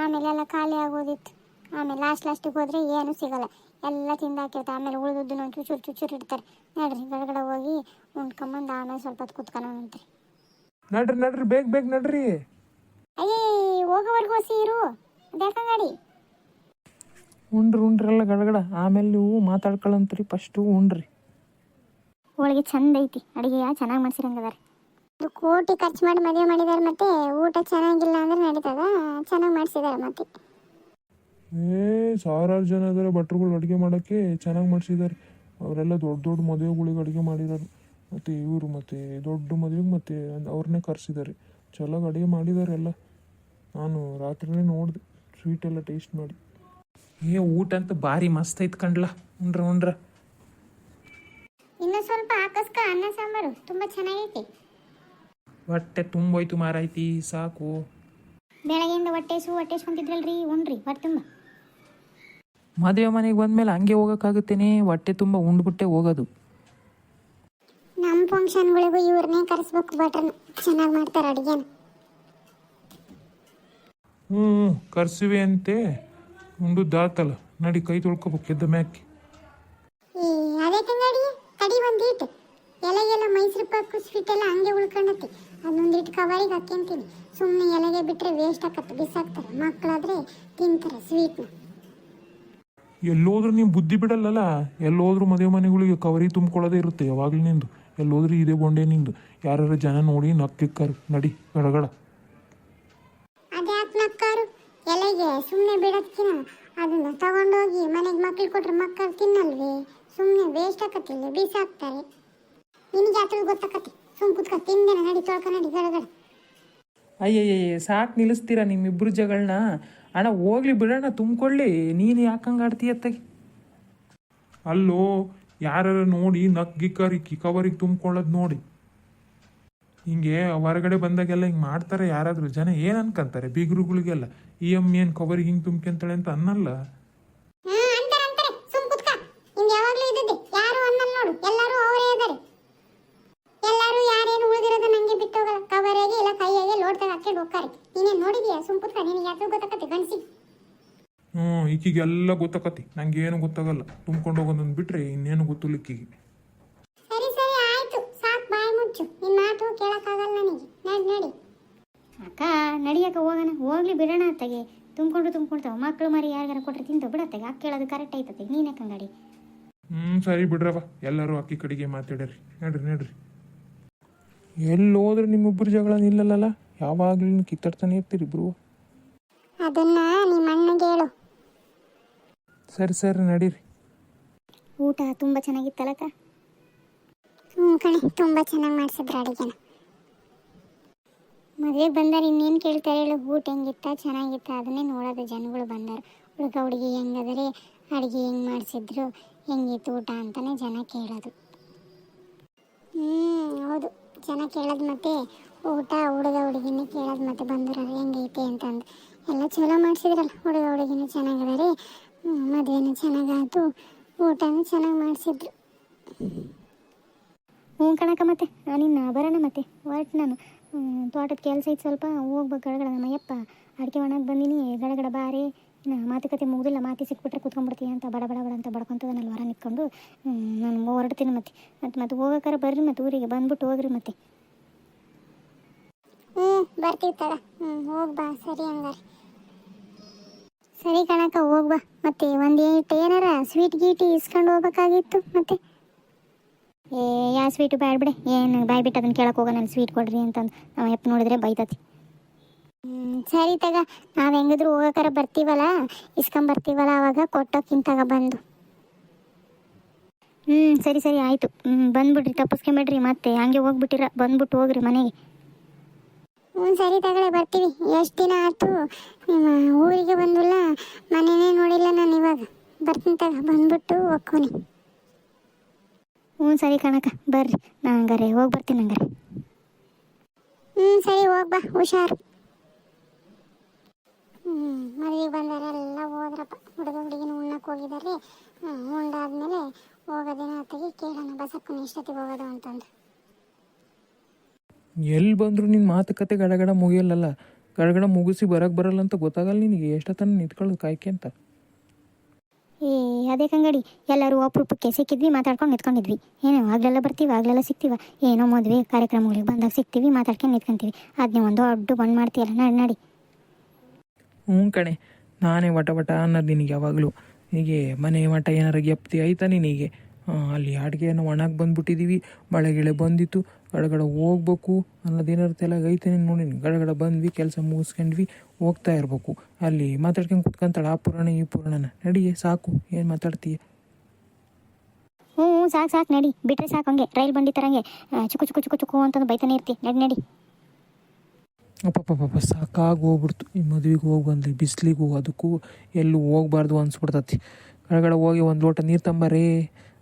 ಆಮೇಲೆ ಎಲ್ಲ ಖಾಲಿ ಆಗೋದಿತ್ತು. ಆಮೇಲೆ ಲಾಸ್ಟ್ ಲಾಸ್ಟಿಗೆ ಹೋದ್ರೆ ಏನು ಸಿಗಲ್ಲ. ಎಲ್ಲ ತಿಂದಾಕಿರ್ತಾರೆ ಆಮೇಲೆ ಉಳಿದದ್ದನ್ನು ಒಂದು ಚುಚೂರು ಚಿಚುರಿ ಇಡ್ತಾರೆ. ನಡ್ರಿ ಹೊರಗಡೆ ಹೋಗಿ ಉಂಡ್ಕೊಂಬಂದು ಆಮೇಲೆ ಸ್ವಲ್ಪ ಹೊತ್ತು ಕುತ್ಕೊಳ್ಳೋಣಂತ್ರಿ ನಡ್ರಿ ನಡ್ರಿ ಬೇಗ ಬೇಗ ನಡ್ರಿ. ಅಯ್ಯೇ ಹೋಗೋವರೆಗೂ ಸೀರು ಅದ್ಯಾಕಂಗಾಡಿ ಉಂಡ್ರಿ ಉಂಡ್ರಲ್ಲ ಗಡಗಡ. ಆಮೇಲೆ ನೀವು ಮಾತಾಡ್ಕೊಳ್ಳಂತ್ರಿ ಫಸ್ಟು ಉಂಡ್ರಿ ಹೋಳಿಗೆ ಚಂದ ಐತಿ. ಅಡಿಗೆ ಚೆನ್ನಾಗಿ ಮಾಡ್ಸಿರಂಗದಾರೆ. ಕೋಟಿ ಖರ್ಚು ಮಾಡಿ ಮದುವೆ ಮಾಡಿದ್ದಾರೆ ಮತ್ತೆ ಊಟ ಚೆನ್ನಾಗಿಲ್ಲ ಅಂದ್ರೆ ನಡೀತದ? ಚೆನ್ನಾಗಿ ಮಾಡಿಸಿದ್ದಾರೆ ಮತ್ತೆ. ಏ ಸಾವಿರಾರು ಜನ ಇದ್ದಾರೆ ಭಟ್ರುಗಳು ಅಡುಗೆ ಮಾಡೋಕ್ಕೆ ಚೆನ್ನಾಗಿ ಮಾಡಿಸಿದ್ದಾರೆ ಅವರೆಲ್ಲ ದೊಡ್ಡ ದೊಡ್ಡ ಮದುವೆಗಳಿಗೆ ಅಡುಗೆ ಮಾಡಿದ್ದಾರೆ ಮತ್ತು ಇವರು ಮತ್ತು ದೊಡ್ಡ ಮದುವೆಗೆ ಮತ್ತು ಅವ್ರನ್ನೇ ಕರೆಸಿದ್ದಾರೆ ಚೆನ್ನಾಗಿ ಅಡುಗೆ ಮಾಡಿದ್ದಾರೆ ಎಲ್ಲ. ನಾನು ರಾತ್ರಿನೇ ನೋಡಿದೆ ಸ್ವೀಟ್ ಎಲ್ಲ ಟೇಸ್ಟ್ ಮಾಡಿ. ಏ ಊಟ ಅಂತ ಭಾರಿ ಮಸ್ತ್ ಐತ್ ಕಂಡ್ಲ ಉಂಡ್ರ ಉಂಡ್ರ. ಇನ್ನು ಸ್ವಲ್ಪ ಹಾಕಸ್ಕ ಅನ್ನ ಸಾಂಬಾರು. ತುಂಬಾ ಚೆನ್ನಾಗೈತಿ. ಹೊಟ್ಟೆ ತುಂಬೋಯ್ತು ಮಾರೈತಿ ಸಾಕು. ಬೆಳಗ್ಗೆಯಿಂದ ಹೊಟ್ಟೆ ಸು ಹೊಟ್ಟೆ ಸ್ಕೊಂತಿದ್ರಲ್ರಿ ಉಣ್ರಿ ಹೊಟ್ಟೆ ತುಂಬ. ಮದುವೆ ಮನೆಗೆ ಬಂದ್ಮೇಲೆ ಹಂಗೆ ಹೋಗೋಕ್ಕಾಗುತ್ತೇನೆ ಹೊಟ್ಟೆ ತುಂಬ ಉಂಡ್ಬಿಟ್ಟೆ ಹೋಗೋದು. ನಮ್ಮ ಫಂಕ್ಷನ್ಗಳಿಗೂ ಇವ್ರನ್ನೇ ಕರೆಸ್ಬೇಕು ಭಟ್ರನ್ನ ಚೆನ್ನಾಗಿ ಮಾಡ್ತಾರೆ ಅಡುಗೆನ. ಹ್ಞೂ ಕರ್ಸಿವೆ ಅಂತೆ. ಉಂಡು ದಾತಲ್ಲ ನಡಿ ಕೈ ತೊಳ್ಕೊಬೇಕು ಎದ್ದ ಮ್ಯಾಕೆ ಈ ಅದೇ ತಂಗಡಿ ತಡಿ ಒಂದಿಟ್ಟು ಪಾಕು ಸ್ವೀಟ್ ಎಲ್ಲ ಹಂಗೆ ಉಳ್ಕೊಂಡತಿ ಅದೊಂದಿಟ್ಟು ಕವರಿಗೆ ಹಾಕ್ಯಂತೀನಿ. ಸುಮ್ಮನೆ ಎಲೆಗೆ ಬಿಟ್ಟರೆ ವೇಸ್ಟ್ ಆಕತ್ತೆ ಬಿಸಾಕ್ತಾರೆ. ಮಕ್ಕಳಾದ್ರೆ ತಿಂತಾರೆ ಸ್ವೀಟ್ನ ಎಲ್ಲೋದ್ರೂ ನೀವು ಬುದ್ಧಿ ಬಿಡಲ್ಲಲ್ಲ? ಎಲ್ಲೋದ್ರೂ ಮದುವೆ ಮನೆಗಳಿಗೆ ಕವರಿ ತುಂಬಿಕೊಳ್ಳೋದೇ ಇರುತ್ತೆ ಯಾವಾಗಲೂ ನಿಂದು. ಎಲ್ಲೋದ್ರೂ ಇದೇ ಗೊಂಡೆ ನಿಂದು. ಯಾರ್ಯಾರ ಜನ ನೋಡಿ ನಕ್ಕಿಕ್ಕಾರು. ನಡಿ ಗಡಗಡ. ಅದ್ಯಾಕೆ ನಕ್ಕಾರು? ಎಲೆಗೆ ಸುಮ್ಮನೆ ಬಿಡೋದ್ಕಿನ ಅದನ್ನ ತಗೊಂಡೋಗಿ ಮನೆಗೆ ಮಕ್ಕಳು ಕೊಟ್ರೆ ಮಕ್ಕಳು ತಿನ್ನಲ್ವೇ? ಸುಮ್ಮನೆ ವೇಸ್ಟ್ ಆಕತ್ತಿಲ್ಲ ಬಿಸಾಕ್ತಾರೆ. ನಿನಗೆ ಆತಳು ಗೊತ್ತಾಕತಿ. ಸುಮ್ ಕುತ್ಕ ತಿಂದೇನೆ ನಡಿ ತೊಳ್ಕ, ನಡಿ ಗಡಗಡ. ಅಯ್ಯಯ್ಯ ಸಾಕು ನಿಲ್ಲಿಸ್ತೀರಾ ನಿಮ್ಮಿಬ್ರು ಜಗಳನ್ನ ಅಣ್ಣ ಹೋಗ್ಲಿ ಬಿಡೋಣ ತುಂಬಿಕೊಳ್ಳಿ ನೀನು ಯಾಕಂಗೆ ಆಡ್ತೀಯ ಅತ್ತಗೆ ಅಲ್ಲೋ ಯಾರು ನೋಡಿ ನಕ್ಗಿಕ್ಕಾರಿ ಕವರಿಗೆ ತುಂಬಿಕೊಳ್ಳೋದು ನೋಡಿ ಹಿಂಗೆ ಹೊರಗಡೆ ಬಂದಾಗೆಲ್ಲ ಹಿಂಗೆ ಮಾಡ್ತಾರೆ ಯಾರಾದರೂ ಜನ ಏನು ಅನ್ಕೊಂತಾರೆ ಬೀಗರುಗಳಿಗೆಲ್ಲ ಈ ಅಮ್ಮ ಏನು ಕವರಿಗೆ ಹಿಂಗೆ ತುಂಬ್ಕೊಂತಾಳೆ ಅಂತ ಅನ್ನಲ್ಲ ಹಾ ಅಂತಾರೆ ಅಂತಾರೆ ಸುಮ್ ಕುತ್ಕ ನಿಮ್ದು ಯಾವಾಗ್ಲೂ ಇದ್ದದ್ದೆ ಯಾರು ಅನ್ನಲ್ಲ ನೋಡು ಎಲ್ಲರೂ ಅವರೇ ಇದ್ದಾರೆ ಎಲ್ಲರೂ ಯಾರೇನು ಉಳಿದಿರೋದು ನಂಗೆ ಬಿಟ್ಟು ಹೋಗಲ್ಲ ಕವರಿಗೆ ಇಲ್ಲ ಕೈಯಾಗೆ ಹಾಕೊಂಡು ಹೋಗ್ತಾರೆ. ನೀನೇನು ನೋಡಿದ್ಯಾ? ಸುಮ್ ಕುತ್ಕ ನಿನಗೆ ಯಾತ್ರೂ ಗೊತ್ತಾಕತ್ತೆ ಗಂಡಸಿ ಹ್ಞೂ ಈಕಿಗೆಲ್ಲ ಗೊತ್ತಾಕತಿ ನಂಗೆ ಏನು ಗೊತ್ತಾಗಲ್ಲ. ತುಂಬ್ಕೊಂಡು ಹೋಗೋದನ್ನ ಬಿಟ್ರೆ ಇನ್ನೇನು ಗೊತ್ತಿಲ್ಲ ಈಕಿಗೆ. ಸರಿ ಸರಿ ಆಯ್ತು. ಸಾಕ್ ಬಾಯ್ ಮುಚ್ಚು. ನಿನ್ ಮಾತು ಕೇಳಕ್ಕಾಗಲ್ಲ ನನಗೆ. ನಡಿ ನಡಿ. ಅಕ್ಕ ನಡಿಯಕ್ಕ ಹೋಗೋಣ. ಹೋಗ್ಲಿ ಬಿಡೋಣ ಅತ್ತಗೆ. ತುಂಬ್ಕೊಂಡು ತುಂಬ್ಕೊಳ್ತಾವ ಮಕ್ಕಳು ಮರಿ ಯಾರಿಗಾರ ಕೊಟ್ರೆ ತಿಂತಾವ ಬಿಡತ್ತೆ ಅಕ್ಕ ಕೇಳೋದು ಕರೆಕ್ಟ್ ಆಯ್ತದೆ ನೀನು ಕಂಗಾಡಿ ಹ್ಞೂ ಸರಿ ಬಿಡ್ರವ ಎಲ್ಲರೂ ಅಕ್ಕಿ ಕಡೆಗೆ ಮಾತಾಡ್ರಿ. ನಡ್ರಿ ನಡ್ರಿ. ಎಲ್ಲೋದ್ರೆ ನಿಮ್ಮಿಬ್ಬರು ಜಗಳ ನಿಲ್ಲಲ್ಲ ಯಾವಾಗಲೂ ಕಿತ್ತಾಡ್ತಾನೆ ಇರ್ತೀರಿ ಇಬ್ರು ಅದನ್ನ ನಿಮ್ಮ ಅಣ್ಣಗೆ ಹೇಳು. ಸರಿ ಸರಿ ನಡೀರಿ. ಊಟ ತುಂಬ ಚೆನ್ನಾಗಿತ್ತಲ್ಲಕ್ಕ ಹ್ಞೂ ಕಣೆ ತುಂಬ ಚೆನ್ನಾಗಿ ಮಾಡಿಸಿದ್ರು ಅಡುಗೆನ. ಮದುವೆಗೆ ಬಂದಾರ ಇನ್ನೇನು ಕೇಳ್ತಾರೆ ಹೇಳು? ಊಟ ಹೆಂಗಿತ್ತ ಚೆನ್ನಾಗಿತ್ತ? ಅದನ್ನೇ ನೋಡೋದು ಜನಗಳು ಬಂದಾರ. ಹುಡುಗ ಹುಡುಗಿ ಹೆಂಗದರೆ? ಅಡುಗೆ ಹೆಂಗೆ ಮಾಡಿಸಿದ್ರು? ಹೆಂಗಿತ್ತು ಊಟ ಅಂತಲೇ ಜನ ಕೇಳೋದು. ಹ್ಞೂ ಹೌದು. ಜನ ಕೇಳೋದು ಮತ್ತೆ ಊಟ ಹುಡುಗ ಹುಡುಗಿನೇ ಕೇಳೋದು ಮತ್ತೆ ಬಂದ್ರೆ ಹೆಂಗೈತೆ ಅಂತಂದು. ಎಲ್ಲ ಚಲೋ ಮಾಡಿಸಿದ್ರಲ್ಲ ಹುಡುಗ ಹುಡುಗಿನೂ ಚೆನ್ನಾಗದಾರೆ ಮದುವೆನೂ ಚೆನ್ನಾಗಾಯ್ತು, ಊಟನೂ ಚೆನ್ನಾಗಿ ಮಾಡಿಸಿದ್ರು. ಹ್ಞೂ ಕಣಕ ಮತ್ತೆ ನಿನ್ನ ಬರೋಣ ಮತ್ತೆ, ಹೊರಟು ನಾನು. ತೋಟದ ಕೆಲಸ ಐತೆ ಸ್ವಲ್ಪ ಹೋಗ್ಬೇಕು ಗಡಗಡ ನಮ್ಮಯ್ಯಪ್ಪ. ಅಡಿಕೆ ಒಣಗಿ ಬಂದೀನಿ, ಗಡಗಡ ಬಾರಿ. ಮಾತುಕತೆ ಮುಗಿದಿಲ್ಲ, ಮಾತಿ ಸಿಕ್ಬಿಟ್ರೆ ಕೂತ್ಕೊಂಡ್ಬಿಡ್ತೀಯ ಅಂತ ಬಡ ಬಡ ಬಡ ಅಂತ ಬಡ್ಕೊಂತದನಲ್ಲಿ ಹೊರ ನಿಂತ್ಕೊಂಡು ನಾನು ಹೊರಡ್ತೀನಿ ಮತ್ತೆ. ಮತ್ತೆ ಮತ್ತೆ ಹೋಗೋಕಾರ ಬರ್ರಿ ಮತ್ತೆ ಊರಿಗೆ, ಬಂದ್ಬಿಟ್ಟು ಹೋಗ್ರಿ ಮತ್ತೆ. ಹ್ಞೂ ಬರ್ತೀವಿ ತಗ. ಹೋಗಿ ಬಾ ಸರಿ ಹಂಗಾರೆ. ಸರಿ ಕಣಕ್ಕ ಹೋಗ ಬಾ. ಮತ್ತೆ ಒಂದು ಏಟ್ ಏನಾರ ಸ್ವೀಟ್ ಗೀಟಿ ಇಸ್ಕೊಂಡು ಹೋಗ್ಬೇಕಾಗಿತ್ತು ಮತ್ತೆ? ಏ ಯಾ ಸ್ವೀಟು ಬ್ಯಾಡ ಬಿಡೆ. ಏನು ಬಾಯ್ ಬಿಟ್ಟು ಅದನ್ನು ಕೇಳಕ್ಕೆ ನಾನು ಸ್ವೀಟ್ ಕೊಡ್ರಿ ಅಂತಂದು ನಾವು ಎಪ್ಪ ನೋಡಿದ್ರೆ ಬೈತತಿ. ಹ್ಮ್, ಸರಿ ತಗ. ನಾವು ಹೆಂಗಿದ್ರು ಹೋಗಕ್ಕಾರ ಬರ್ತೀವಲ್ಲ? ಇಸ್ಕೊಂಡ್ ಬರ್ತೀವಲ್ಲ ಅವಾಗ? ಕೊಟ್ಟೋಕ್ಕಿಂತಾಗ ಬಂದು. ಹ್ಞೂ ಸರಿ ಸರಿ ಆಯಿತು. ಹ್ಞೂ ಬಂದ್ಬಿಡ್ರಿ ತಪ್ಪಿಸ್ಕೊಂಬೇಡ್ರಿ. ಮತ್ತೆ ಹಂಗೆ ಹೋಗ್ಬಿಟ್ಟಿರ ಬಂದ್ಬಿಟ್ಟು ಹೋಗ್ರಿ ಮನೆಗೆ. ಹ್ಞೂ ಸರಿ ತಗೊಳ್ಳಿ ಬರ್ತೀವಿ. ಎಷ್ಟು ದಿನ ಆಯ್ತು? ನಿಮ್ಮ ಊರಿಗೆ ಬಂದಿಲ್ಲ ಮನೆಯೇ ನೋಡಿಲ್ಲ ನಾನು ಇವಾಗ. ಬರ್ತೀನಿ ತಗ ಬಂದ್ಬಿಟ್ಟು ಒಕ್ಕೋನಿ. ಹ್ಞೂ ಸರಿ ಕಣಕ್ಕ ಬರ್ರಿ. ನಾ ಹಂಗಾರೆ ಹೋಗಿ ಬರ್ತೀನಿ ಹಂಗಾರೆ. ಹ್ಞೂ ಸರಿ ಹೋಗ್ಬಾ ಹುಷಾರು. ಹ್ಞೂ ಮದುವೆಗೆ ಬಂದವರೆಲ್ಲ ಹೋದ್ರಪ್ಪ. ಹುಡುಗ ಹುಡುಗಿನ ಉಣ್ಣಕ್ಕೆ ಹೋಗಿದ್ದಾರೆ ಹ್ಞೂ ಉಂಡಾದ್ಮೇಲೆ ಹೋಗೋದೇನೋ ಹೊತ್ತಿಗೆ ಕೇಳೋಣ ಬಸಕ್ಕನ ಎಷ್ಟೊತ್ತಿಗೆ ಹೋಗೋದು ಅಂತಂದು ಎಲ್ಲಿ ಬಂದರೂ ನಿನ್ನ ಮಾತುಕತೆ ಗಡಗಡ ಮುಗಿಯಲ್ಲಲ್ಲ? ಗಡಗಡ ಮುಗಿಸಿ ಬರಕ್ಕೆ ಬರಲ್ಲ ಅಂತ ಗೊತ್ತಾಗಲ್ಲ ನಿನಗೆ. ಎಷ್ಟೊತ್ತನ ನಿಂತ್ಕೊಳ್ಳೋದು ಕಾಯ್ಕೆ ಅಂತ? ಏ ಅದೇ ಕಂಗಡಿ. ಎಲ್ಲರೂ ಅಪರೂಪಕ್ಕೆ ಸಿಕ್ಕಿದ್ವಿ ಮಾತಾಡ್ಕೊಂಡು ನಿಂತ್ಕೊಂಡಿದ್ವಿ. ಏನೋ ಆಗ್ಲೆಲ್ಲ ಬರ್ತೀವಿ ಆಗ್ಲೆಲ್ಲ ಸಿಗ್ತೀವ ಏನೋ ಮದುವೆ ಕಾರ್ಯಕ್ರಮಗಳಿಗೆ ಬಂದಾಗ ಸಿಕ್ತೀವಿ ಮಾತಾಡ್ಕೊಂಡು ನಿಂತ್ಕೊಂತೀವಿ. ಅದನ್ನೇ ಒಂದು ಅಡ್ಡು ಬಂದ್ ಮಾಡ್ತೀಯಲ್ಲ ನಡಿ ನಡಿ. ಹ್ಞೂ ಕಣೆ. ನಾನೇ ವಟ ವಟ ಅನ್ನೋದು ನಿನಗೆ ಯಾವಾಗಲೂ. ಹೀಗೆ ಮನೆ ಮಠ ಏನಾರ ಗೆಪ್ತಿ ಆಯ್ತಾ ನಿನಗೆ? ಅಲ್ಲಿ ಅಡುಗೆಯನ್ನು ಒಣಗಿ ಬಂದ್ಬಿಟ್ಟಿದ್ದೀವಿ ಮಳೆ ಗಿಳೆ ಬಂದಿತ್ತು. ಗಡಗಡ ಹೋಗ್ಬೇಕು ಅನ್ನೋದೇನಾರು ತಲೆಗೆ ಐತೇನೆ ನೀನು ನೋಡಿ ಗಡಗಡ ಬಂದ್ವಿ ಕೆಲಸ ಮುಗಿಸ್ಕೊಂಡ್ವಿ ಹೋಗ್ತಾ ಇರಬೇಕು. ಅಲ್ಲಿ ಮಾತಾಡ್ಕೊಂಡು ಕುತ್ಕೊಂತಾಳೆ ಆ ಪುರಾಣ ಈ ಪುರಾಣನ. ನಡಿಯೇ ಸಾಕು. ಏನು ಮಾತಾಡ್ತೀಯ? ಹ್ಞೂ ಸಾಕು ಸಾಕು ನಡಿ. ಬಿಟ್ರೆ ಸಾಕು ಹಂಗೆ. ರೈಲ್ ಬಂಡಿ ತರಂಗೆ ಚುಕು ಚುಕು ಚುಕು ಚುಕು ಅಂತಂದು ಬೈತಾನೆ ಇರ್ತಿ. ನಡಿ ನಡಿ. ಅಪ್ಪ ಸಾಕಾಗಿ ಹೋಗ್ಬಿಡ್ತು. ಈ ಮದುವೆಗೆ ಹೋಗಿ ಬಂದ್ಲಿ ಬಿಸಿಲಿಗೂ ಅದಕ್ಕೂ ಎಲ್ಲೂ ಹೋಗ್ಬಾರ್ದು ಅನ್ಸ್ಬಿಡ್ತತಿ. ಕೆಳಗಡೆ ಹೋಗಿ ಒಂದು ಲೋಟ ನೀರು ತಂಬಾರೇ.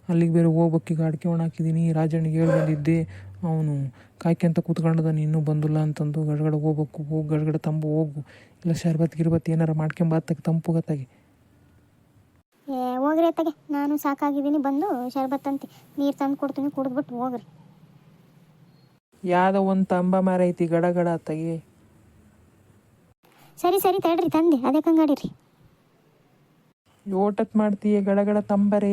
ಅಲ್ಲಿಗೆ ಬೇರೆ ಹೋಗ್ಬೇಕು ಈಗ ಅಡಿಕೆ ಒಣ ಹಾಕಿದ್ದೀನಿ ರಾಜಣ್ಣಿಗೆ ಹೇಳಿ ಬಂದಿದ್ದೆ. ಅವನು ಕಾಯ್ಕೊಂತ ಕೂತ್ಕೊಂಡಿದ್ದಾನೆ ಇನ್ನೂ ಬಂದಿಲ್ಲ ಅಂತಂದು ಗಡಗಡೆ ಹೋಗ್ಬೇಕು ಹೋಗಿ ಗಡಗಡೆ ತಂಬು ಹೋಗು. ಇಲ್ಲ ಶರ್ಬತ್ ಗಿರ್ಬತ್ ಏನಾರ ಮಾಡ್ಕೊಂಬತ್ತಾಗ ತಂಪು ಗೊತ್ತಾಗಿ. ಏ ಹೋಗ್ರಿ ಅತ್ತಗೆ ನಾನು ಸಾಕಾಗಿದ್ದೀನಿ ಬಂದು ಶರ್ಬತ್ ಅಂತ. ನೀರು ತಂದು ಕೊಡ್ತೀನಿ ಕುಡಿದ್ಬಿಟ್ಟು ಹೋಗ್ರಿ. ಯಾವುದೋ ಒಂದು ತಂಬ ಮರ ಐತಿ ಗಡ ಗಡ ಸರಿ ಸರಿ ತಡ್ರಿ ತಂದೆ ಅದೇ ಹಂಗಾಡಿರಿ ಯೋಟತ್ ಮಾಡ್ತೀಯ ಗಡಗಡ ಗಡ ತಂಬರೇ.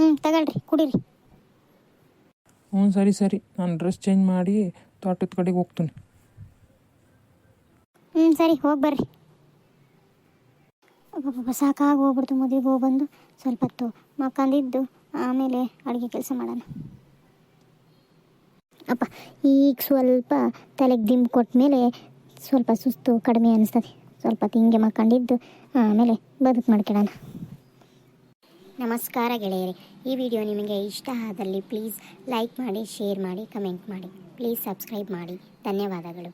ಹ್ಞೂ ತಗೊಳ್ರಿ ಕುಡೀರಿ. ಹ್ಞೂ ಸರಿ ಸರಿ. ನಾನು ಡ್ರೆಸ್ ಚೇಂಜ್ ಮಾಡಿ ತೋಟದ ಕಡೆಗೆ ಹೋಗ್ತೀನಿ. ಹ್ಞೂ ಸರಿ ಹೋಗಿ ಬರ್ರಿ. ಸಾಕಾಗಿ ಹೋಗ್ಬಿಡ್ತು ಮದುವೆಗೆ ಹೋಗಿ ಬಂದು. ಸ್ವಲ್ಪ ಹೊತ್ತು ಮಕ್ಕಂದಿದ್ದು ಆಮೇಲೆ ಅಡುಗೆ ಕೆಲಸ ಮಾಡೋಣ. ಅಪ್ಪ ಈಗ ಸ್ವಲ್ಪ ತಲೆಗೆ ದಿಂಬು ಕೊಟ್ಟ ಮೇಲೆ ಸ್ವಲ್ಪ ಸುಸ್ತು ಕಡಿಮೆ ಅನಿಸ್ತದೆ. ಸ್ವಲ್ಪ ಹೊತ್ತು ಹಿಂಗೆ ಮಕ್ಕಂಡಿದ್ದು ಆಮೇಲೆ ಬದುಕು ಮಾಡ್ಕೊಳ್ಳೋಣ. ನಮಸ್ಕಾರ ಗೆಳೆಯರೆ. ಈ ವಿಡಿಯೋ ನಿಮಗೆ ಇಷ್ಟ ಆದಲ್ಲಿ ಪ್ಲೀಸ್ ಲೈಕ್ ಮಾಡಿ, ಶೇರ್ ಮಾಡಿ, ಕಮೆಂಟ್ ಮಾಡಿ. ಪ್ಲೀಸ್ ಸಬ್ಸ್ಕ್ರೈಬ್ ಮಾಡಿ. ಧನ್ಯವಾದಗಳು.